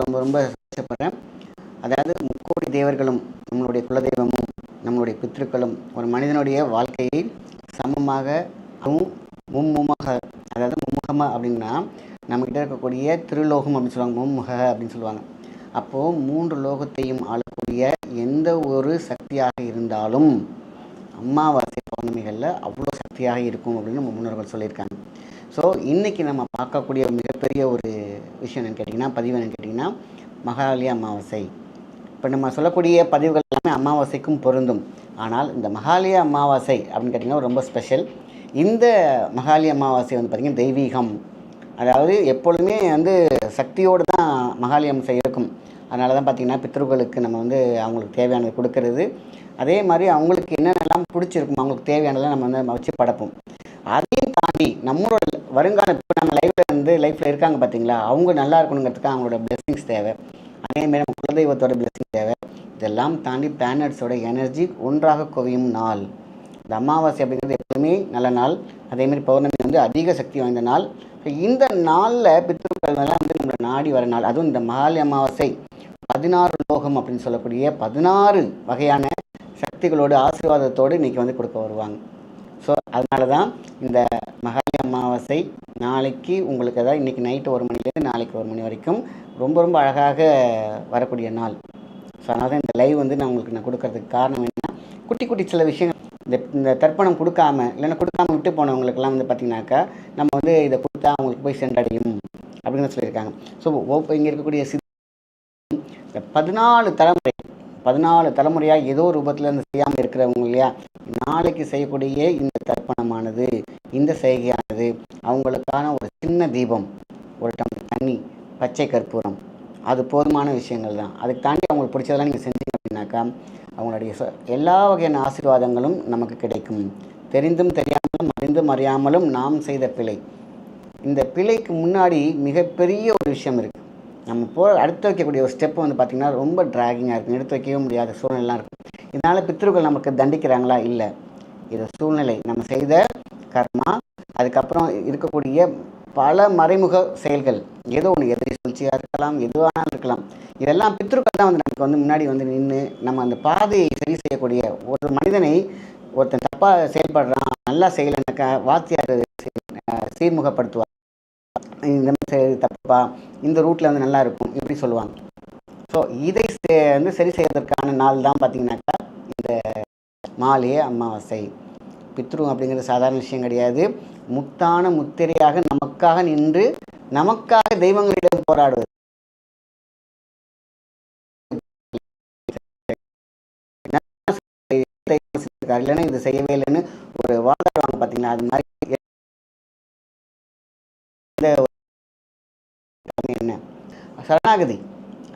ரொம்ப ரொம்ப சந்தோஷப்படுறேன். அதாவது முக்கோடி தேவர்களும் நம்மளுடைய குலதெய்வமும் நம்மளுடைய பித்திருக்களும் ஒரு மனிதனுடைய வாழ்க்கையை சமமாக அதுவும் மும்முமாக அதாவது மும்முகமாக அப்படின்னா நம்மக்கிட்ட இருக்கக்கூடிய திருலோகம் அப்படின்னு சொல்லுவாங்க மும்முக அப்படின்னு சொல்லுவாங்க. அப்போது மூன்று லோகத்தையும் ஆளக்கூடிய எந்த ஒரு சக்தியாக இருந்தாலும் அம்மாவாசை பௌர்ணமிகளில் அவ்வளோ சக்தியாக இருக்கும் அப்படின்னு நம்ம முன்னோர்கள் சொல்லியிருக்காங்க. ஸோ இன்றைக்கி நம்ம பார்க்கக்கூடிய மிகப்பெரிய ஒரு விஷயம் என்னென்னு கேட்டிங்கன்னா பதிவு என்னென்னு கேட்டிங்கன்னா மகாலி அமாவாசை. இப்போ நம்ம சொல்லக்கூடிய பதிவுகள் எல்லாமே அமாவாசைக்கும் பொருந்தும். ஆனால் இந்த மகாலய அமாவாசை அப்படின்னு கேட்டிங்கன்னா ரொம்ப ஸ்பெஷல் இந்த மகாலி அமாவாசை வந்து பார்த்திங்கன்னா தெய்வீகம். அதாவது எப்பொழுதுமே வந்து சக்தியோடு தான் மகாலி அம்சை இருக்கும் அதனால தான் பார்த்திங்கன்னா பித்ருக்களுக்கு நம்ம வந்து அவங்களுக்கு தேவையானது கொடுக்கறது. அதே மாதிரி அவங்களுக்கு என்னென்னலாம் பிடிச்சிருக்கும் அவங்களுக்கு தேவையானதெல்லாம் நம்ம வந்து வச்சு படைப்போம். அதையும் தாண்டி நம்மளோட வருங்காலம் இப்போ நம்ம லைஃப்பில் வந்து லைஃப்பில் இருக்காங்க பார்த்தீங்களா அவங்க நல்லா இருக்கணுங்கிறதுக்கு அவங்களோட பிளெஸிங்ஸ் தேவை. அதேமாரி நம்ம குலதெய்வத்தோட பிளெஸிங் தேவை. இதெல்லாம் தாண்டி பிளானட்ஸோட எனர்ஜி ஒன்றாக குவியும் நாள். இந்த அமாவாசை அப்படிங்கிறது எப்பவுமே நல்ல நாள். அதேமாரி பௌர்ணமி வந்து அதிக சக்தி வாய்ந்த நாள். இந்த நாளில் பித்ருக்கள்லாம் வந்து நம்மளை நாடி வர நாள். அதுவும் இந்த மகாலி அமாவாசை. பதினாறு லோகம் அப்படின்னு சொல்லக்கூடிய பதினாறு வகையான சக்திகளோடு ஆசீர்வாதத்தோடு இன்றைக்கி வந்து கொடுக்க வருவாங்க. ஸோ அதனால தான் இந்த மகாலி அமாவாசை நாளைக்கு உங்களுக்கு அதாவது இன்றைக்கி நைட்டு ஒரு மணிலேருந்து நாளைக்கு ஒரு மணி வரைக்கும் ரொம்ப ரொம்ப அழகாக வரக்கூடிய நாள். ஸோ அதனால தான் இந்த லைவ் வந்து நான் உங்களுக்கு நான் கொடுக்கறதுக்கு காரணம் என்னென்னா குட்டி குட்டி சில விஷயங்கள். இந்த இந்த தர்ப்பணம் கொடுக்காம இல்லைன்னா கொடுக்காம விட்டு போனவங்களுக்கெல்லாம் வந்து பார்த்திங்கனாக்கா நம்ம வந்து இதை கொடுத்தா அவங்களுக்கு போய் சென்றடையும் அப்படின்னு சொல்லியிருக்காங்க. ஸோ இங்கே இருக்கக்கூடிய சித் இந்த பதினாலு தலைமுறை பதினாலு தலைமுறையாக ஏதோ ரூபத்தில் இருந்து செய்யாமல் இருக்கிறவங்க இல்லையா? நாளைக்கு செய்யக்கூடிய இந்த தர்ப்பணமானது இந்த செய்கையானது அவங்களுக்கான ஒரு சின்ன தீபம் ஒரு டம்ளர் தண்ணி பச்சை கற்பூரம். அது போதுமான விஷயங்கள் தான். அதுக்கு தாண்டி அவங்களுக்கு பிடிச்சதெல்லாம் நீங்கள் செஞ்சீங்க அப்படின்னாக்கா அவங்களுடைய எல்லா வகையான ஆசீர்வாதங்களும் நமக்கு கிடைக்கும். தெரிந்தும் தெரியாமலும் அறிந்தும் அறியாமலும் நாம் செய்த பிழை. இந்த பிழைக்கு முன்னாடி மிகப்பெரிய ஒரு விஷயம் இருக்குது நம்ம போ அடுத்து வைக்கக்கூடிய ஒரு ஸ்டெப் வந்து பார்த்திங்கன்னா ரொம்ப ட்ராகிங்காக இருக்கும். எடுத்து வைக்கவே முடியாத சூழ்நிலாம் இருக்கும். இதனால் பித்ருக்கள் நமக்கு தண்டிக்கிறாங்களா? இல்லை. இது சூழ்நிலை நம்ம செய்த கர்மா அதுக்கப்புறம் இருக்கக்கூடிய பல மறைமுக செயல்கள் ஏதோ ஒன்று எதிரி சூழ்ச்சியாக இருக்கலாம் எதுவானாலும் இருக்கலாம். இதெல்லாம் பித்ருக்கள் தான் வந்து நமக்கு வந்து முன்னாடி வந்து நின்று நம்ம அந்த பாதையை சரி செய்யக்கூடிய ஒரு மனிதனை ஒருத்தன் தப்பாக செயல்படுறான் நல்லா செய்யலைனாக்கா வாத்தியார் சீர்முகப்படுத்துவார். இந்த மாதிரி தப்பா இந்த ரூட்டில் வந்து நல்லா இருக்கும் இப்படி சொல்லுவாங்க. ஸோ இதை வந்து சரி செய்வதற்கான நாள் தான் பார்த்தீங்கன்னாக்கா இந்த மாலையே அமாவாசை. பித்ரு அப்படிங்கிறது சாதாரண விஷயம் கிடையாது. முத்தான முத்திரையாக நமக்காக நின்று நமக்காக தெய்வங்களிடம் போராடுவது. இல்லைன்னா இது செய்யவே இல்லைன்னு ஒரு வாதாடுவாங்க பார்த்தீங்களா அது மாதிரி சரணாகதி.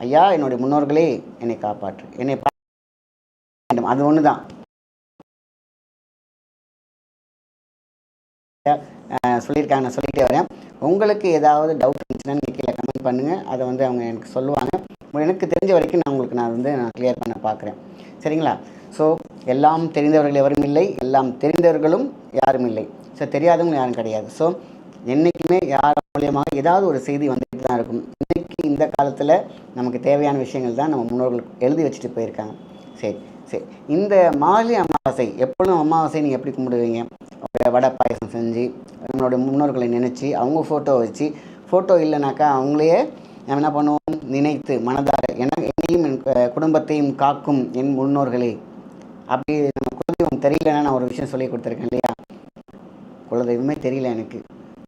ஐயா என்னுடைய முன்னோர்களே என்னை காப்பாற்று. என்னை வேண்டும். அது ஒன்று தான் சொல்லியிருக்காங்க. நான் சொல்லிக்கிட்டே வரேன். உங்களுக்கு ஏதாவது டவுட் இருந்துச்சுன்னா கீழே கமெண்ட் பண்ணுங்கள் அதை வந்து அவங்க எனக்கு சொல்லுவாங்க. எனக்கு தெரிஞ்ச வரைக்கும் நான் உங்களுக்கு நான் வந்து நான் கிளியர் பண்ண பார்க்குறேன். சரிங்களா? ஸோ எல்லாம் தெரிந்தவர்கள் எவரும் இல்லை. எல்லாம் தெரிந்தவர்களும் யாரும் இல்லை. ஸோ தெரியாதவங்க யாரும் கிடையாது. ஸோ என்றைக்குமே யார் மூலியமாக ஏதாவது ஒரு செய்தி வந்துட்டு தான் இருக்கும். இந்த காலத்தில் நமக்கு தேவையான விஷயங்கள் தான் நம்ம முன்னோர்கள் எழுதி வச்சுட்டு போயிருக்காங்க. சரி சரி. இந்த மாலி அமாவாசை எப்பொழுதும் அமாவாசை நீங்கள் எப்படி கும்பிடுவீங்க? ஒரு வடை பாயசம் செஞ்சு நம்மளுடைய முன்னோர்களை நினச்சி அவங்க ஃபோட்டோ வச்சு ஃபோட்டோ இல்லைனாக்கா அவங்களையே நம்ம என்ன பண்ணுவோம்? நினைத்து மனதார என என்னையும் என் குடும்பத்தையும் காக்கும் என் முன்னோர்களே. அப்படி நம்ம குலதெய்வம் தெரியலன்னா நான் ஒரு விஷயம் சொல்லி கொடுத்துருக்கேன் இல்லையா? குலதெய்வமே தெரியல எனக்கு.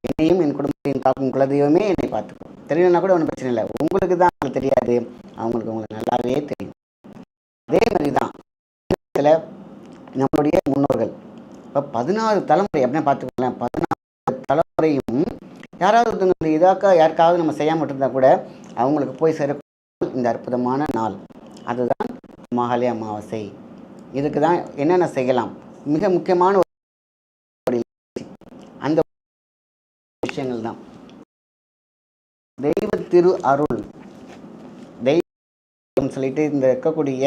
என்னையும் என் குடும்பத்தையும் காக்கும் குலதெய்வமே என்னை பார்த்துக்கும். தெரியலன்னா கூட ஒன்றும் பிரச்சனை இல்லை. உங்களுக்கு தான் அவங்களுக்கு தெரியாது. அவங்களுக்கு உங்களுக்கு நல்லாவே தெரியும். அதே மாதிரி தான் நம்மளுடைய முன்னோர்கள். இப்போ பதினாறு தலைமுறை அப்படின்னா பார்த்துக்கோங்களேன். பதினாறு தலைமுறையும் யாராவது ஒருத்தவங்க இதாக்கா யாருக்காவது நம்ம செய்யாமல் இருந்தால் கூட அவங்களுக்கு போய் சேரக்கூடிய இந்த அற்புதமான நாள். அதுதான் மகாலி அமாவாசை. இதுக்கு தான் என்னென்ன செய்யலாம்? மிக முக்கியமான ஒரு அந்த விஷயங்கள் தான். தெய்வ திரு அருள். தெய்வம் சொல்லிட்டு இந்த இருக்கக்கூடிய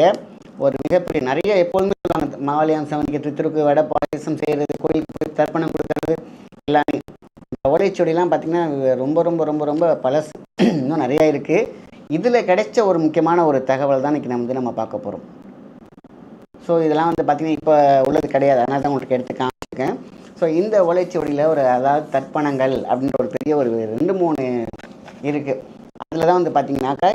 ஒரு மிகப்பெரிய நிறைய எப்பொழுதுமே சொல்லுவாங்க. மாவலியம் சமனிக்க திருத்திருக்கு வடை பாயசம் செய்கிறது கோயிலுக்கு போய் தர்ப்பணம் கொடுக்கறது எல்லாமே. இந்த ஓலைச்சுவடிலாம் பார்த்தீங்கன்னா ரொம்ப ரொம்ப ரொம்ப ரொம்ப பழசு. இன்னும் நிறையா இருக்குது இதில் கிடைச்ச ஒரு முக்கியமான ஒரு தகவல் தான் இன்றைக்கி நம்ம வந்து நம்ம பார்க்க போகிறோம் ஸோ இதெல்லாம் வந்து பார்த்திங்கன்னா இப்போ உள்ளது கிடையாது. அதனால தான் உங்களுக்கு எடுத்து காமிச்சிருக்கேன். ஸோ இந்த ஓலைச்சுவடியில் ஒரு அதாவது தர்ப்பணங்கள் அப்படின்ற ஒரு பெரிய ஒரு ரெண்டு மூணு இருக்குது அதில் தான் வந்து பார்த்தீங்கன்னாக்கா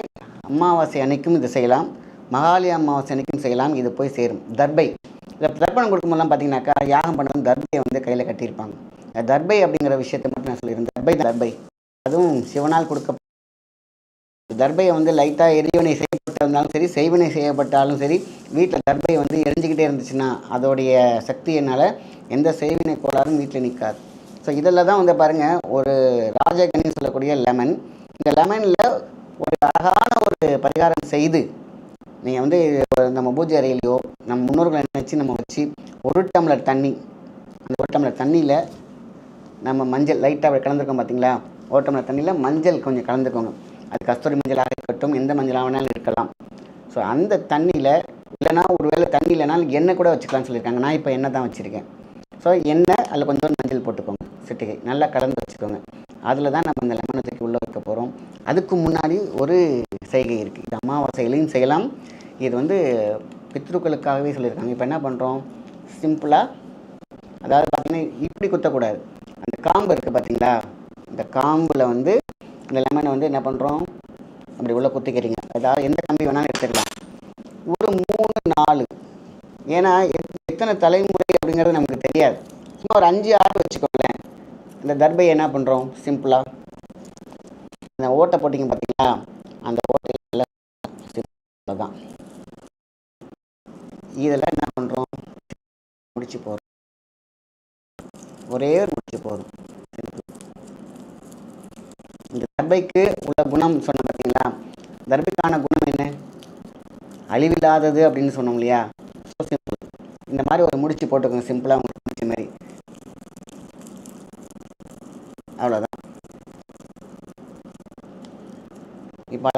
அமாவாசை அன்னைக்கும் இது செய்யலாம். மகாலி அமாவாசை அன்னைக்கும் செய்யலாம். இது போய் சேரும். தர்பை. இந்த தர்ப்பணம் கொடுக்கும்போதெல்லாம் பார்த்தீங்கன்னாக்கா யாகம் பண்ணவும் தர்பையை வந்து கையில் கட்டியிருப்பாங்க. தர்பை அப்படிங்கிற விஷயத்தை மட்டும் நான் சொல்லியிருந்தேன் தர்பை தர்பை. அதுவும் சிவனால் கொடுக்க தர்பையை வந்து லைட்டாக எரிவினை செய்யப்பட்டிருந்தாலும் சரி செய்வினை செய்யப்பட்டாலும் சரி வீட்டில் தர்பை வந்து எரிஞ்சுக்கிட்டே இருந்துச்சுன்னா அதோடைய சக்தியினால் எந்த செய்வினை கோளாறும் வீட்டில் நிற்காது ஸோ இதில் தான் வந்து பாருங்கள் ஒரு ராஜகனின்னு சொல்லக்கூடிய லெமன் இந்த லெமனில் ஒரு அழகான ஒரு பரிகாரம் செய்து நீங்கள் வந்து நம்ம பூஜை அறையிலையோ நம்ம முன்னோர்களை நினச்சி நம்ம வச்சு ஒரு டம்ளர் தண்ணி அந்த ஒரு டம்ளர் தண்ணியில் நம்ம மஞ்சள் லைட்டாக கலந்துருக்கோம் பார்த்தீங்களா ஒரு டம்ளர் தண்ணியில் மஞ்சள் கொஞ்சம் கலந்துக்கோங்க. அது கஸ்தூரி மஞ்சளாக இருக்கட்டும் எந்த மஞ்சளாக வேணாலும் இருக்கலாம். ஸோ அந்த தண்ணியில் இல்லைனா ஒருவேளை தண்ணி இல்லைனாலும் எண்ணெய் கூட வச்சுக்கலாம்னு சொல்லியிருக்காங்க. நான் இப்போ எண்ணெய் தான் வச்சுருக்கேன். ஸோ எண்ணெய் அதில் கொஞ்சம் மஞ்சள் போட்டுக்கோங்க. சிட்டிகை நல்லா கலந்து வச்சுக்கோங்க. அதில் தான் நம்ம இந்த லெமனை தூக்கி உள்ளே வைக்க போகிறோம் அதுக்கு முன்னாடி ஒரு செய்கை இருக்குது இது அமாவாசையிலையும் செய்யலாம். இது வந்து பித்ருக்களுக்காகவே சொல்லியிருக்காங்க. இப்போ என்ன பண்ணுறோம் சிம்பிளாக அதாவது பார்த்திங்கன்னா இப்படி குத்தக்கூடாது. அந்த காம்பு இருக்குது பார்த்தீங்களா இந்த காம்பில் வந்து இந்த லெமனை வந்து என்ன பண்ணுறோம் அப்படி உள்ளே குத்திக்கிறீங்க. அதாவது எந்த கம்பி வேணாலும் எடுத்துக்கலாம். ஒரு மூணு நாலு. ஏன்னா எத்- எத்தனை தலைமுறை அப்படிங்கிறது நமக்கு தெரியாது. சும்மா ஒரு அஞ்சு ஆறு வச்சுக்கோங்க. இந்த தர்பையை என்ன பண்ணுறோம் சிம்பிளாக இந்த ஓட்டை போட்டிங்க பார்த்தீங்களா அந்த ஓட்டையில் சிம்பிளாக தான். இதெல்லாம் என்ன பண்ணுறோம் முடிச்சு போகிறோம் ஒரே ஒரு முடிச்சு போதும் இந்த தர்பைக்கு உள்ள குணம் சொன்ன பார்த்தீங்களா தர்பைக்கான குணம் என்ன? அழிவில்லாதது அப்படின்னு சொன்னோம் இல்லையா? ஸோ சிம்பிள் இந்த மாதிரி ஒரு முடிச்சு போட்டுக்கோங்க. சிம்பிளாக உங்களுக்கு முடிச்ச மாதிரி. அவ்வளோதான் இப்போ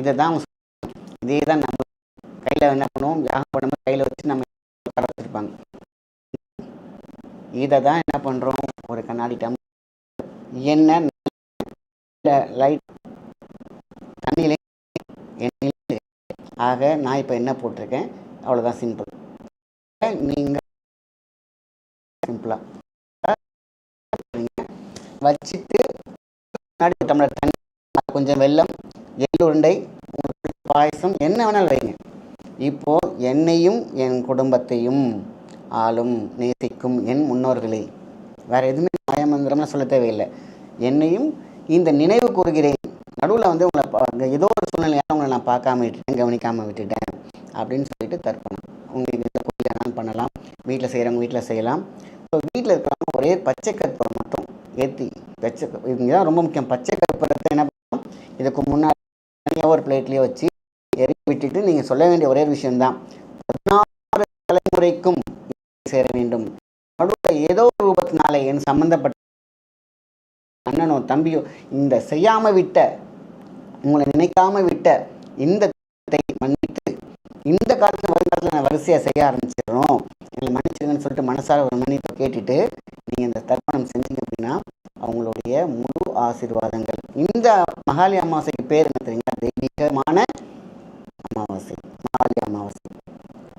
இதை தான் இதே தான் நம்ம கையில் என்ன பண்ணுவோம்? யாகம் பண்ணும்போது கையில் வச்சு நம்ம உட்கார வச்சுருப்பாங்க. இதை தான் என்ன பண்ணுறோம் ஒரு கண்ணாடி டம் என்ன லைட் தண்ணியிலே எண்ணெயிலே ஆக நான் இப்போ என்ன போட்டிருக்கேன். அவ்வளோதான் சிம்பிள் நீங்கள் சிம்பிளாக வச்சுட்டு முன்னாடி டம்ளர் தண்ணி கொஞ்சம் வெல்லம் எள் உருண்டை பாயசம் என்ன வேணாலும் வைங்க. இப்போ என்னையும் என் குடும்பத்தையும் ஆளும் நேசிக்கும் என் முன்னோர்களே வேற எதுவுமே மாயமந்திரம்லாம் சொல்ல தேவையில்லை. என்னையும் இந்த நினைவு கூறுகிறேன். நடுவில் வந்து உங்களை பா- ஏதோ ஒரு சூழ்நிலையாக உங்களை நான் பார்க்காம விட்டுட்டேன் கவனிக்காமல் விட்டுட்டேன் அப்படின்னு சொல்லிட்டு தர்ப்பணம். உங்களுக்கு இந்த கோயில் பண்ணலாம் வீட்டில் செய்கிறவங்க வீட்டில் செய்யலாம். ஸோ வீட்டில் இருக்கிறவங்க ஒரே பச்சை கற்பூரம் மட்டும். ஏற்றி பச்சை இங்கே தான் ரொம்ப முக்கியம். பச்சை கற்பூரத்தை என்ன பண்ணணும்? இதுக்கு முன்னாடி தனியாக ஒரு பிளேட்லேயே வச்சு எரி விட்டுட்டு நீங்கள் சொல்ல வேண்டிய ஒரே ஒரு விஷயம்தான் பதினாறு தலைமுறைக்கும் சேர வேண்டும். நடுவில் ஏதோ ரூபத்தினால என் சம்மந்தப்பட்ட அண்ணனோ தம்பியோ இந்த செய்யாமல் விட்ட உங்களை நினைக்காம விட்ட இந்த இந்த காலத்தில் வருங்காலத்தில் நான் வரிசையாக செய்ய ஆரம்பிச்சிடணும். என்னை மன்னிச்சிருங்கன்னு சொல்லிட்டு மனசார ஒரு மன்னிப்பை கேட்டுட்டு நீங்கள் இந்த தர்ப்பணம் செஞ்சீங்க அப்படின்னா அவங்களுடைய முழு ஆசீர்வாதங்கள். இந்த மகாலி அமாவாசைக்கு பேர் என்ன தெரியுங்க தெய்வீகமான அமாவாசை. மகாலி அமாவாசை.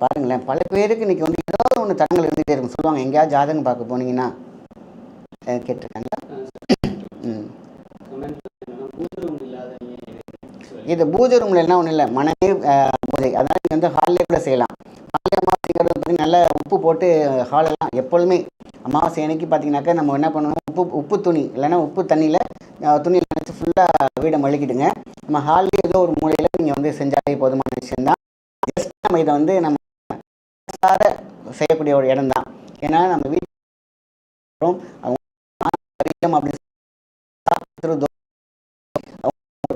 பாருங்களேன் பல பேருக்கு இன்றைக்கி வந்து ஏதாவது ஒன்று தடங்கள் இருந்துகிட்டே இருக்கும். சொல்லுவாங்க எங்கேயாவது ஜாதகம் பார்க்க போனீங்கன்னா கேட்டிருக்காங்களா? இது பூஜை ரூமில் என்ன ஒன்றும் இல்லை. மனமே பூஜை. அதனால் நீங்கள் வந்து ஹாலிலே கூட செய்யலாம். ஹாலில் அமாவாசைங்கிறது பார்த்திங்கன்னா நல்லா உப்பு போட்டு ஹாலெல்லாம் எப்பொழுதுமே அமாவாசை அன்னைக்கு பார்த்தீங்கன்னாக்கா நம்ம என்ன பண்ணணும்? உப்பு உப்பு துணி. இல்லைன்னா உப்பு தண்ணியில் துணியில் நினச்சி ஃபுல்லாக வீடை மழுக்கிடுங்க. நம்ம ஹாலில் ஏதோ ஒரு மூலையில் நீங்கள் வந்து செஞ்சாலே போதுமான விஷயம்தான். ஜஸ்ட் நம்ம இதை வந்து நம்ம சார செய்யக்கூடிய ஒரு இடம் தான் ஏன்னா நம்ம வீட்டு அவங்க அப்படின்னு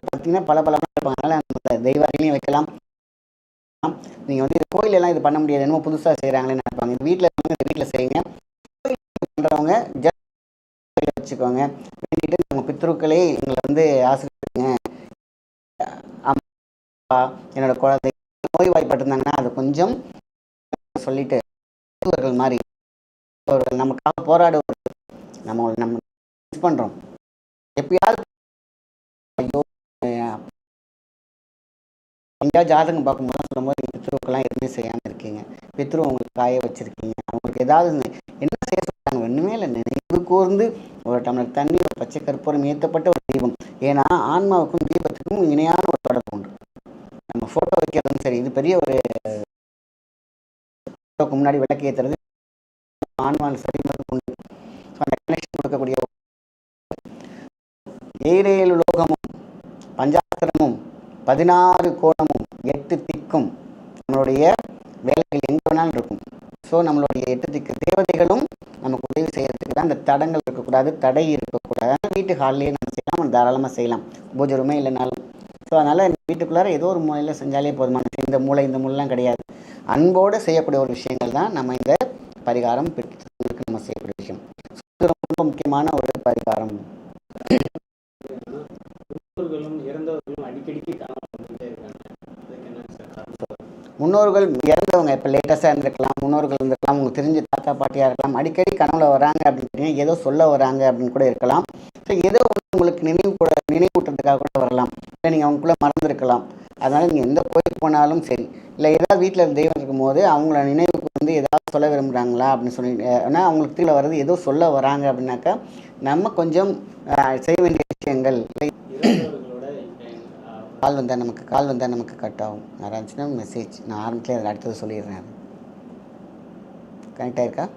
பார்த்தீங்கன்னா பல பல இருப்பாங்க. அந்த தெய்வ வைக்கலாம். நீங்கள் வந்து இது கோயில் எல்லாம் இது பண்ண முடியாது. என்னமோ புதுசாக செய்கிறாங்களேன்னு நினைப்பாங்க. இது வீட்டில் இருக்கவங்க வீட்டில் செய்யுங்க. பண்ணுறவங்க ஜஸ்ட் வச்சுக்கோங்க. வேண்டிட்டு நம்ம பித்ருக்களே எங்களை வந்து ஆசிரியங்க அம்மா என்னோட குழந்தை நோய்வாய்ப்பட்டிருந்தாங்கன்னா அது கொஞ்சம் சொல்லிட்டு மருத்துவர்கள் மாதிரி ஒரு நமக்காக போராடுவது நம்ம நம்ம மிஸ் பண்ணுறோம் எப்பயாவது ஐயோ எங்கேயாவது ஜாதகம் பார்க்கும்போது சொல்லும்போது நீங்கள் பித்ருவுக்கெல்லாம் எதுவுமே செய்யாமல் இருக்கீங்க. பித்ரு உங்களுக்கு காய வச்சுருக்கீங்க. அவங்களுக்கு ஏதாவது என்ன செய்ய சொல்கிறாங்க ஒன்றுமே இல்லை. நினைவு கூர்ந்து ஒரு டம்ளர் தண்ணி ஒரு பச்சை கற்பூரம் ஏற்றப்பட்ட ஒரு தீபம். ஏன்னா ஆன்மாவுக்கும் தீபத்துக்கும் இணையான ஒரு தொடர்பு உண்டு. நம்ம ஃபோட்டோ வைக்கிறதும் சரி இது பெரிய ஒரு ஃபோட்டோக்கு முன்னாடி விளக்கு ஏற்றுறது ஆன்மான் சரி உண்டு. அந்த கனெக்ஷன் கொடுக்கக்கூடிய ஏழேழு லோகமும் பஞ்சாத்திரமும் பதினாறு கோணமும் எட்டு திக்கும் நம்மளுடைய வேலைகள் எங்கே வேணாலும் இருக்கும். ஸோ நம்மளுடைய எட்டு திக்கு தேவதைகளும் நமக்கு உதவி செய்கிறதுக்கு தான் அந்த தடங்கள் இருக்கக்கூடாது தடை இருக்கக்கூடாது. வீட்டு ஹால்லேயே நம்ம செய்யலாம் தாராளமாக செய்யலாம். பூஜை ரூமே இல்லைனாலும். ஸோ அதனால் வீட்டுக்குள்ளார ஏதோ ஒரு மூலையில் செஞ்சாலே போதுமான இந்த மூளை இந்த மூலைலாம் கிடையாது. அன்போடு செய்யக்கூடிய ஒரு விஷயங்கள் தான் நம்ம இந்த பரிகாரம் பிடித்தவங்களுக்கு நம்ம செய்யக்கூடிய விஷயம். இது ரொம்ப முக்கியமான ஒரு பரிகாரம். இறந்தவர்களும் அடிக்கடிக்கு முன்னோர்கள் இறந்தவங்க இப்போ லேட்டஸ்ட்டாக இருந்திருக்கலாம் முன்னோர்கள் இருந்திருக்கலாம் உங்களுக்கு தெரிஞ்ச தாத்தா பாட்டியாக இருக்கலாம் அடிக்கடி கனவுல வராங்க அப்படின்னு ஏதோ சொல்ல வராங்க அப்படின்னு கூட இருக்கலாம். ஸோ ஏதோ உங்களுக்கு நினைவு கூட நினைவூட்டுறதுக்காக கூட வரலாம். இல்லை நீங்கள் அவங்களுக்குள்ள மறந்துருக்கலாம். அதனால் நீங்கள் எந்த கோயிலுக்கு போனாலும் சரி இல்லை ஏதாவது வீட்டில் தெய்வம் இருக்கும்போது அவங்கள நினைவுக்கு வந்து ஏதாவது சொல்ல விரும்புகிறாங்களா அப்படின்னு சொல்லி ஏன்னா அவங்களுக்கு திரும்ப வர்றது ஏதோ சொல்ல வராங்க அப்படின்னாக்கா நம்ம கொஞ்சம் செய்ய வேண்டிய விஷயங்கள் இல்லை கால் வந்தால் நமக்கு கால் வந்தால் நமக்கு கட் ஆகும். யாராச்சுன்னா மெசேஜ் நான் ஆரம்பத்தில் அதில் அடுத்தது சொல்லிடுறேன். அது. கனெக்ட் ஆயிருக்கா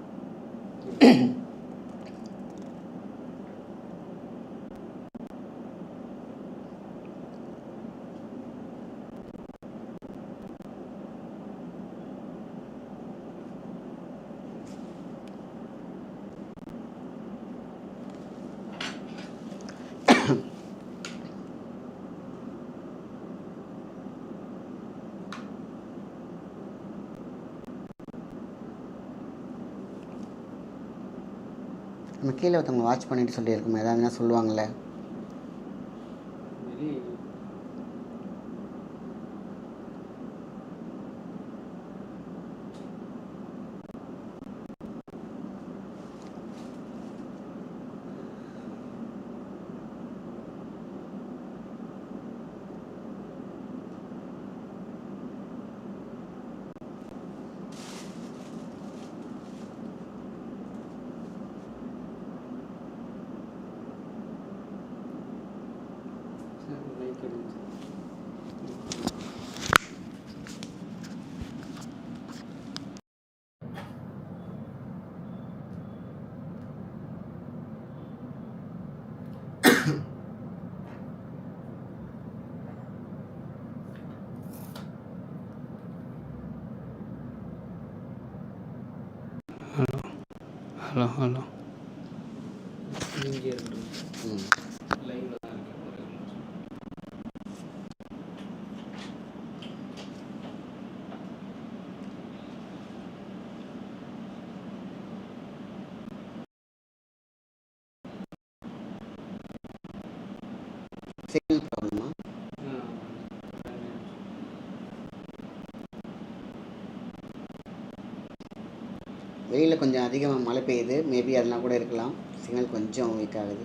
நம்ம கீழே ஒருத்தவங்க வாட்ச் பண்ணிட்டு சொல்லியிருக்கோம் ஏதாவது சொல்லுவாங்கள்ல ভালো ভালো வெயில் கொஞ்சம் அதிகமாக மழை பெய்யுது. மேபி அதெல்லாம் கூட இருக்கலாம். சிக்னல் கொஞ்சம் வீக் ஆகுது.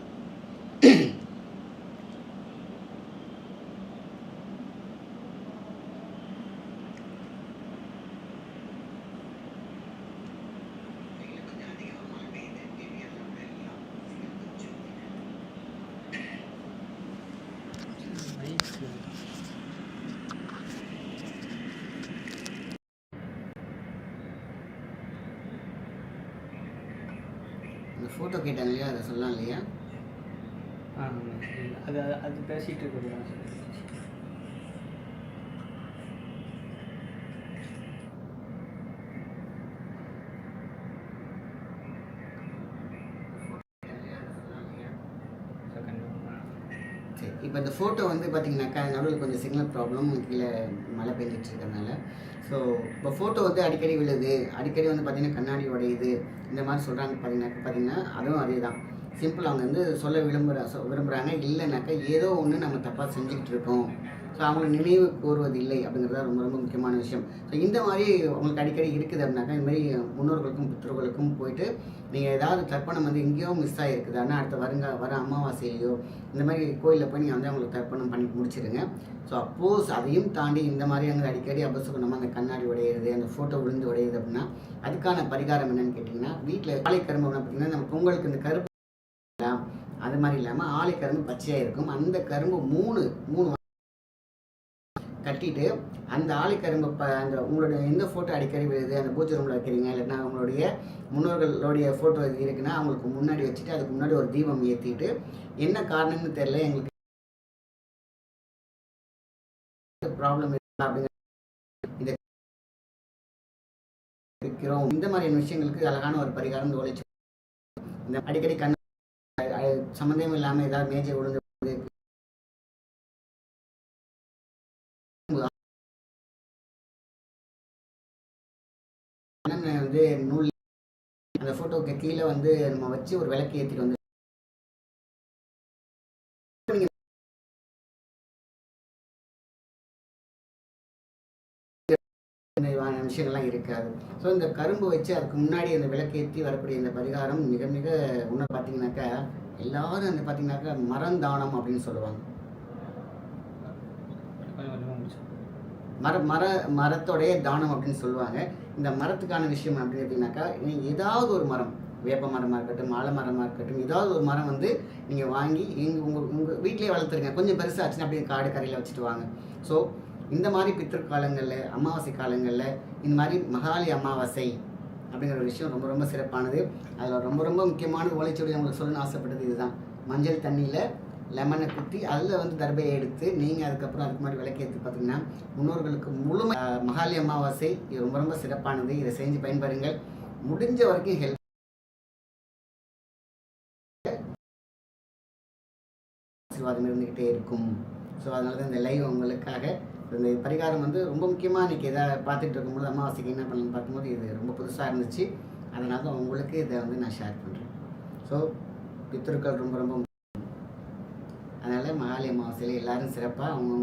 ஃபோட்டோ கேட்டாங்க இல்லையா அதை சொல்லலாம் இல்லையா அது அது- பேசிகிட்டு இருக்கிறது இப்போ இந்த ஃபோட்டோ வந்து பார்த்தீங்கன்னாக்கா நடுவில் கொஞ்சம் சிக்னல் ப்ராப்ளம் கீழே மழை பெஞ்சிட்டு இருக்கறனால ஸோ இப்போ ஃபோட்டோ வந்து அடிக்கடி விழுது. அடிக்கடி வந்து பார்த்தீங்கன்னா கண்ணாடி உடையுது. இந்த மாதிரி சொல்கிறாங்க பார்த்தீங்கன்னாக்கா பார்த்தீங்கன்னா அதுவும் அதே தான் சிம்பிள் அவங்க வந்து சொல்ல விரும்புகிற விரும்புகிறாங்க இல்லைனாக்கா ஏதோ ஒன்று நம்ம தப்பாக செஞ்சுக்கிட்டு இருக்கோம். ஸோ அவங்கள நினைவு கூறுவதில்லை அப்படிங்கிறது ரொம்ப ரொம்ப முக்கியமான விஷயம். ஸோ இந்த மாதிரி உங்களுக்கு அடிக்கடி இருக்குது அப்படின்னாக்கா இந்த மாதிரி முன்னோர்களுக்கும் புத்தர்களுக்கும் போயிட்டு நீங்கள் ஏதாவது தர்ப்பணம் வந்து எங்கேயோ மிஸ் ஆகிருக்குது ஆனால் அடுத்த வருங்க வர அமாவாசையிலையோ இந்த மாதிரி கோயிலில் போய் நீங்கள் வந்து அவங்களுக்கு தர்ப்பணம் பண்ணி முடிச்சிடுங்க ஸோ அப்போஸ் அதையும் தாண்டி இந்த மாதிரி அங்கே அடிக்கடி அபசுகுணமாக அந்த கண்ணாடி உடையிறது அந்த ஃபோட்டோ விழுந்து உடையுது அப்படின்னா அதுக்கான பரிகாரம் என்னன்னு கேட்டிங்கன்னா வீட்டில் காலை கரும்பு பார்த்தீங்கன்னா நம்ம பொங்கலுக்கு இந்த கருப்பு அது மாதிரி இல்லாமல் ஆலை கரும்பு பச்சையாக இருக்கும். அந்த கரும்பு மூணு மூணு கட்டிட்டு அந்த ஆலைக்கரும்பு ப அந்த உங்களுடைய எந்த ஃபோட்டோ அடிக்கடி விழுது? அந்த பூஜை ரூமில் வைக்கிறீங்க இல்லைன்னா உங்களுடைய முன்னோர்களுடைய ஃபோட்டோ இருக்குன்னா அவங்களுக்கு முன்னாடி வச்சுட்டு அதுக்கு முன்னாடி ஒரு தீபம் ஏற்றிட்டு என்ன காரணம்னு தெரியல எங்களுக்கு ப்ராப்ளம் அப்படிங்கிற இந்த இருக்கிறோம். இந்த மாதிரியான விஷயங்களுக்கு அழகான ஒரு பரிகாரம் ஒழிச்சு இந்த அடிக்கடி கண் சம்மந்தம் இல்லாமல் ஏதாவது மேஜை விழுந்து அண்ணன் வந்து நூல் அந்த ஃபோட்டோவுக்கு கீழே வந்து நம்ம வச்சு ஒரு விளக்கு ஏற்றிட்டு வந்து விஷயங்கள்லாம் இருக்காது. ஸோ இந்த கரும்பு வச்சு அதுக்கு முன்னாடி அந்த விளக்கு ஏற்றி வரக்கூடிய இந்த பரிகாரம் மிக மிக உணர் பார்த்தீங்கன்னாக்கா எல்லாரும் அந்த பார்த்தீங்கன்னாக்கா மரந்தானம் அப்படின்னு சொல்லுவாங்க கொஞ்சம் கொஞ்சமாக முடிச்சு மர மர மரத்தோடைய தானம் அப்படின்னு சொல்லுவாங்க. இந்த மரத்துக்கான விஷயம் அப்படின்னு பார்த்தீங்கன்னாக்கா ஏதாவது ஒரு மரம் வேப்ப மரமாக இருக்கட்டும் மாலை மரமாக இருக்கட்டும் ஏதாவது ஒரு மரம் வந்து நீங்கள் வாங்கி எங்கள் உங்கள் உங்கள் வீட்டிலேயே வளர்த்துருங்க. கொஞ்சம் பெருசாச்சுன்னா அப்படியே காடு கரையில் வச்சுட்டு வாங்க. ஸோ இந்த மாதிரி பித்திருக்காலங்களில் அமாவாசை காலங்களில் இந்த மாதிரி மகாலி அமாவாசை அப்படிங்கிற ஒரு விஷயம் ரொம்ப ரொம்ப சிறப்பானது. அதில் ரொம்ப ரொம்ப முக்கியமான ஓலைச்சுவடி உங்களுக்கு சொல்லணும்னு ஆசைப்பட்டது இதுதான். மஞ்சள் தண்ணியில் லெமனை குத்தி அதில் வந்து தர்பையை எடுத்து நீங்கள் அதுக்கப்புறம் அதுக்கு முன்னாடி விளக்கேற்றி பார்த்தீங்கன்னா முன்னோர்களுக்கு முழுமை மகாலி அமாவாசை இது ரொம்ப ரொம்ப சிறப்பானது. இதை செஞ்சு பயன்பெறுங்கள். முடிஞ்ச வரைக்கும் ஹெல்ப் ஆசீர்வாதம் இருந்துக்கிட்டே இருக்கும். ஸோ அதனால தான் இந்த லைவ் உங்களுக்காக இந்த பரிகாரம் வந்து ரொம்ப முக்கியமாக இன்றைக்கி இதை பார்த்துட்டு இருக்கும்போது அமாவாசைக்கு என்ன பண்ணணும்னு பார்க்கும்போது இது ரொம்ப புதுசாக இருந்துச்சு. அதனால தான் உங்களுக்கு இதை வந்து நான் ஷேர் பண்ணுறேன் ஸோ பித்ருக்கள் ரொம்ப ரொம்ப அதனால் மகாலி அமாவாசையில் எல்லாரும் சிறப்பாக அவங்கவுங்களோட